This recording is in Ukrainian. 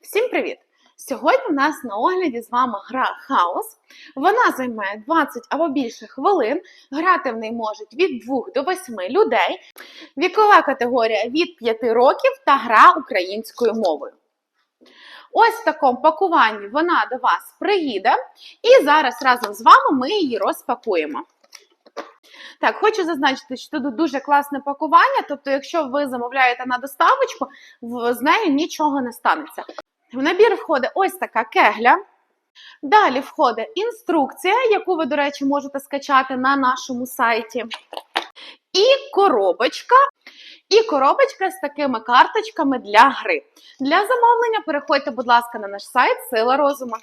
Всім привіт! Сьогодні у нас на огляді з вами гра Хаос. Вона займає 20 або більше хвилин. Грати в неї можуть від 2 до 8 людей. Вікова категорія від 5 років та гра українською мовою. Ось в такому пакуванні вона до вас приїде, і зараз разом з вами ми її розпакуємо. Так, хочу зазначити, що тут дуже класне пакування. Тобто, якщо ви замовляєте на доставочку, з нею нічого не станеться. В набір входить ось така кегля. Далі входить інструкція, яку ви, до речі, можете скачати на нашому сайті. І коробочка. І коробочка з такими карточками для гри. Для замовлення переходьте, будь ласка, на наш сайт Сила розуму.